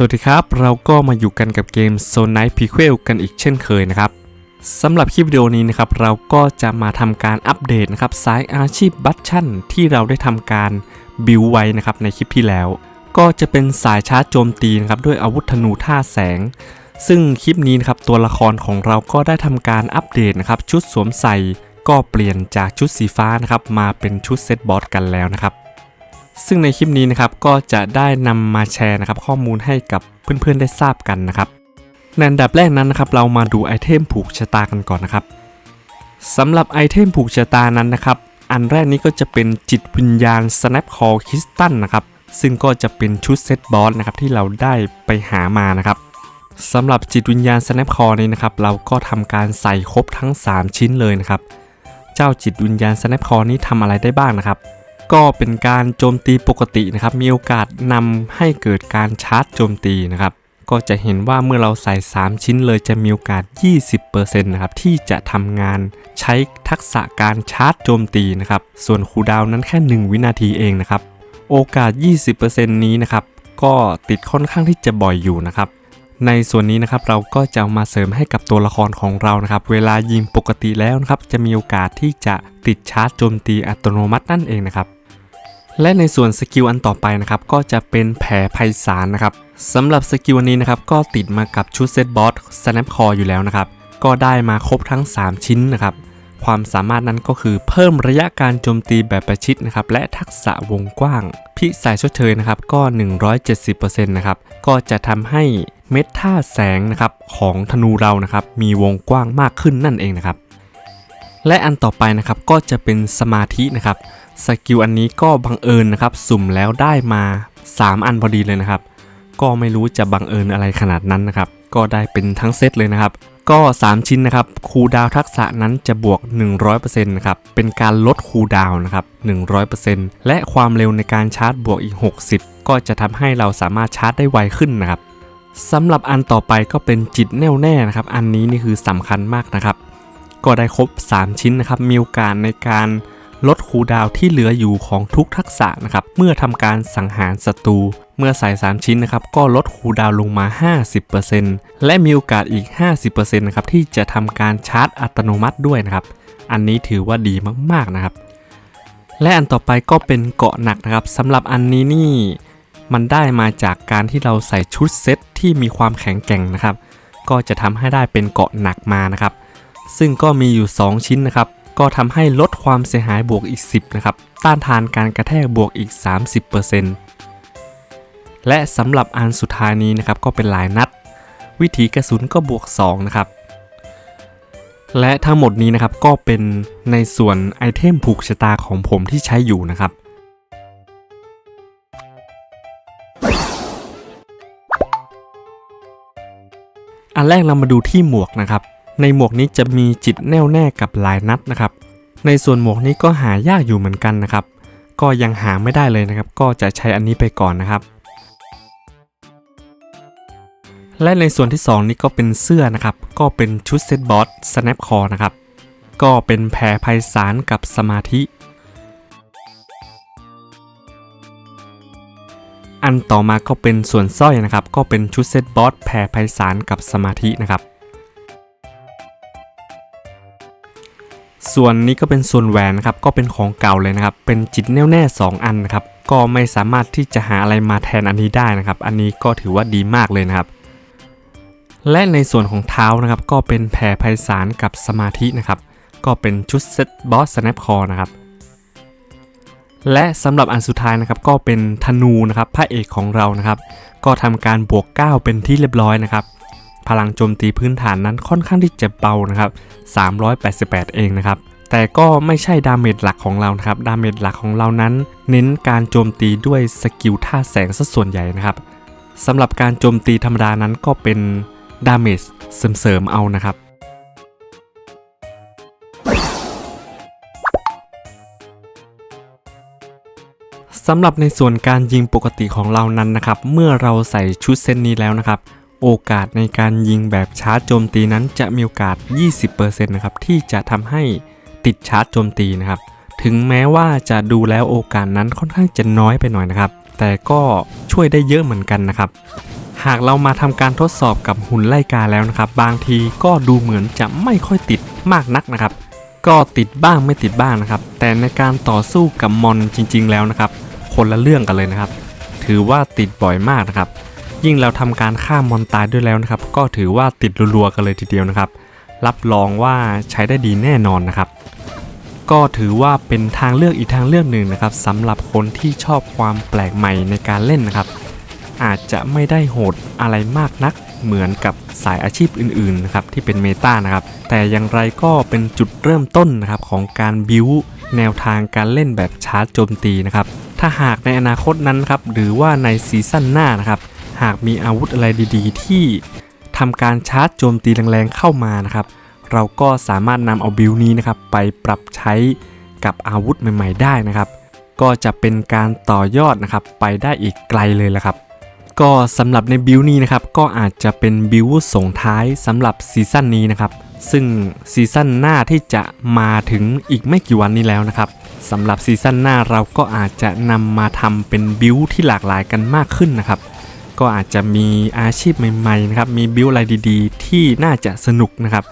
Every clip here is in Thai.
สวัสดีครับ เราก็มาอยู่กันกับเกม z o Night Prequel กันอีกเช่นเคยนะครับสำหรับคลิปวิดีโอนี้นะครับเราก็จะมาทำการอัปเดตนะครับสายอาชีพบัตชั่นที่เราได้ทำการบิวไว้นะครับในคลิปที่แล้ว ก็จะเป็นสายชาร์จโจมตีนะครับด้วยอาวุธธนูท่าแสง ซึ่งคลิปนี้นะครับตัวละครของเราก็ได้ทำการอัปเดตนะครับชุดสวมใส่ก็เปลี่ยนจากชุดสีฟ้านะครับมาเป็นชุดเซตบอสกันแล้วนะครับ ซึ่งในคลิปนี้นะครับก็จะได้นำมาแชร์นะครับข้อมูลให้กับเพื่อนๆได้ทราบกันนะครับในอันดับแรกนั้นนะครับเรามาดูไอเทมผูกชะตากันก่อนนะครับสำหรับไอเทมผูกชะตานั้นนะครับ อันแรกนี้ก็จะเป็นจิตวิญญาณ Snap Call Crystal นะครับซึ่งก็จะเป็นชุดเซตบอสนะครับที่เราได้ไปหามานะครับสำหรับจิตวิญญาณ Snap Call นี้นะครับเราก็ทำการใส่ครบทั้ง 3 ชิ้นเลยนะครับ เจ้าจิตวิญญาณ Snap Call นี้ทำอะไรได้บ้างนะครับ ก็เป็นการโจมตีปกตินะครับ มีโอกาสนำให้เกิดการชาร์จโจมตีนะครับ ก็จะเห็นว่าเมื่อเราใส่ 3 ชิ้นเลยจะมีโอกาส 20%นะครับที่จะทำงานใช้ทักษะการชาร์จโจมตีนะครับ ส่วนคูดาวนั้นแค่ 1 วินาทีเองนะครับ โอกาส 20%นี้นะครับ ก็ติดค่อนข้างที่จะบ่อยอยู่นะครับในส่วนนี้นะครับเราก็จะามาเสริมให้กับตัวละครของเรานะครับ เวลายิงปกติแล้วนะครับ จะมีโอกาสที่จะติดชาร์จโจมตีอัตโนมัตินั่นเองนะครับ และในส่วนสกิลอันต่อไปนะครับก็จะเป็นแผลไพศาลนะครับสำหรับสกิลอันนี้นะครับก็ติดมากับชุดเซตบอส Snap Core อยู่แล้วนะครับก็ได้มาครบทั้ง 3 ชิ้นนะครับความสามารถนั้นก็คือเพิ่มระยะการโจมตีแบบประชิดนะครับและทักษะวงกว้าง พิสายชดเชยนะครับก็ 170%นะครับก็จะทำให้เม็ดท่าแสงนะครับของธนูเรานะครับมีวงกว้างมากขึ้นนั่นเองนะครับและอันต่อไปนะครับก็จะเป็นสมาธินะครับ สกิลอันนี้ก็บังเอิญนะครับ สุ่มแล้วได้มา 3 อันพอดีเลยนะครับ ก็ไม่รู้จะบังเอิญอะไรขนาดนั้นนะครับ ก็ได้เป็นทั้งเซตเลยนะครับ ก็ 3 ชิ้นนะครับคูดาวทักษะนั้นจะบวก 100%นะครับเป็นการลดคูดาวน์นะครับ 100%และความเร็วในการชาร์จบวกอีก 60 ก็จะทำให้เราสามารถชาร์จได้ไวขึ้นนะครับสำหรับอันต่อไปก็เป็นจิตแน่วแน่นะครับ อันนี้นี่คือสำคัญมากนะครับ ก็ได้ครบ 3 ชิ้นนะครับ มีโอกาสในการ ลดคูดาวที่เหลืออยู่ของทุกทักษะนะครับ เมื่อทำการสังหารศัตรู เมื่อใส่3ชิ้นนะครับ ก็ลดคูดาวลงมา 50%และมีโอกาสอีก 50%นะครับที่จะทำการชาร์จอัตโนมัติด้วยนะครับ อันนี้ถือว่าดีมากๆนะครับ และอันต่อไปก็เป็นเกาะหนักนะครับสำหรับอันนี้นี่มันได้มาจากการที่เราใส่ชุดเซตที่มีความแข็งแกร่งนะครับ ก็จะทำให้ได้เป็นเกาะหนักมานะครับ ซึ่งก็มีอยู่ 2 ชิ้นนะครับ ก็ทำให้ลดความเสียหายบวกอีก 10 นะครับ ต้านทานการกระแทกบวกอีก 30%และสำหรับอันสุดท้ายนี้นะครับก็เป็นหลายนัด วิถีกระสุนก็บวก 2 นะครับ และทั้งหมดนี้นะครับก็เป็นในส่วนไอเทมผูกชะตาของผมที่ใช้อยู่นะครับอันแรกเรามาดูที่หมวกนะครับ ในหมวกนี้จะมีจิตแน่วแน่กับลายนัดนะครับ ในส่วนหมวกนี้ก็หายากอยู่เหมือนกันนะครับ ก็ยังหาไม่ได้เลยนะครับ ก็จะใช้อันนี้ไปก่อนนะครับ และในส่วนที่ 2 นี้ก็เป็นเสื้อนะครับ ก็เป็นชุดเซตบอส Snap Core นะครับ ก็เป็นแผลไพศาลกับสมาธิ อันต่อมาก็เป็นส่วนสร้อยนะครับ ก็เป็นชุดเซตบอสแผ่ไพศาลกับสมาธินะครับ ส่วนนี้ก็เป็นส่วนแหวนนะครับก็เป็นของเก่าเลยนะครับ เป็นจิตแน่วแน่ 2 อันนะครับก็ไม่สามารถที่จะหาอะไรมาแทนอันนี้ได้นะครับ อันนี้ก็ถือว่าดีมากเลยนะครับ และในส่วนของเท้านะครับ ก็เป็นแผ่ไพศาลกับสมาธินะครับ ก็เป็นชุดเซตบอสสแนปคอร์นะครับและสำหรับอันสุดท้ายนะครับก็เป็นธนูนะครับพระเอกของเรานะครับ ก็ทำการบวก 9 เป็นที่เรียบร้อยนะครับ พลังโจมตีพื้นฐานนั้นค่อนข้างที่จะเบานะครับ 388 เองนะครับ แต่ก็ไม่ใช่ดาเมจหลักของเรานะครับ ดาเมจหลักของเรานั้น เน้นการโจมตีด้วยสกิลท่าแสงซะส่วนใหญ่นะครับสำหรับการโจมตีธรรมดานั้นก็เป็นดาเมจเสริมๆเอานะครับสำหรับในส่วนการยิงปกติของเรานั้นนะครับ เมื่อเราใส่ชุดเซตนี้แล้วนะครับ โอกาสในการยิงแบบชาร์จโจมตีนั้นจะมีโอกาส 20%นะครับที่จะทำให้ติดชาร์จโจมตีนะครับ ถึงแม้ว่าจะดูแล้วโอกาสนั้นค่อนข้างจะน้อยไปหน่อยนะครับ แต่ก็ช่วยได้เยอะเหมือนกันนะครับ หากเรามาทำการทดสอบกับหุ่นไล่กาแล้วนะครับ บางทีก็ดูเหมือนจะไม่ค่อยติดมากนักนะครับ ก็ติดบ้างไม่ติดบ้างนะครับ แต่ในการต่อสู้กับมอนจริง ๆ แล้วนะครับ คนละเรื่องกันเลยนะครับ ถือว่าติดบ่อยมากนะครับ ยิ่งเราทำการฆ่ามอนตายด้วยแล้วนะครับ ก็ถือว่าติดรัวๆกันเลยทีเดียวนะครับ รับรองว่าใช้ได้ดีแน่นอนนะครับ ก็ถือว่าเป็นทางเลือกอีกทางเลือกหนึ่งนะครับสำหรับคนที่ชอบความแปลกใหม่ในการเล่นนะครับ อาจจะไม่ได้โหดอะไรมากนักเหมือนกับสายอาชีพอื่นๆนะครับที่เป็นเมตานะครับ แต่อย่างไรก็เป็นจุดเริ่มต้นนะครับของการบิวแนวทางการเล่นแบบชาร์จโจมตีนะครับ ถ้าหากในอนาคตนั้นครับหรือว่าในซีซั่นหน้านะครับ หากมีอาวุธอะไรดีๆ ที่ทำการชาร์จโจมตีแรงๆเข้ามานะครับ เราก็สามารถนำเอาบิลนี้นะครับไปปรับใช้กับอาวุธใหม่ๆ ได้นะครับ ก็จะเป็นการต่อยอดนะครับไปได้อีกไกลเลยละครับ ก็สำหรับในบิลนี้นะครับก็อาจจะเป็นบิลส่งท้ายสำหรับซีซั่นนี้นะครับซึ่งซีซั่นหน้าที่จะมาถึงอีกไม่กี่วันนี้แล้วนะครับสำหรับซีซั่นหน้าเราก็อาจจะนำมาทำเป็นบิลที่หลากหลายกันมากขึ้นนะครับ ก็อาจจะมีอาชีพใหม่ๆนะครับมีบิลอะไรดีๆ ที่น่าจะสนุกนะครับ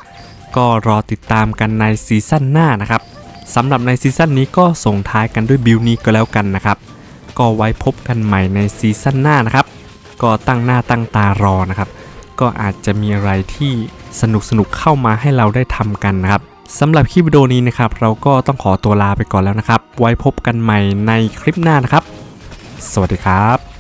ก็รอติดตามกันในซีซั่นหน้านะครับสำหรับในซีซั่นนี้ก็ส่งท้ายกันด้วยบิลนี้ก็แล้วกันนะครับ ก็ไว้พบกันใหม่ในซีซั่นหน้านะครับ ก็ตั้งหน้าตั้งตารอนะครับ ก็อาจจะมีอะไรที่สนุกสนุกๆเข้ามาให้เราได้ทำกันนะครับสำหรับคลิปวิดีโอนี้นะครับ เราก็ต้องขอตัวลาไปก่อนแล้วนะครับ ไว้พบกันใหม่ในคลิปหน้านะครับ สวัสดีครับ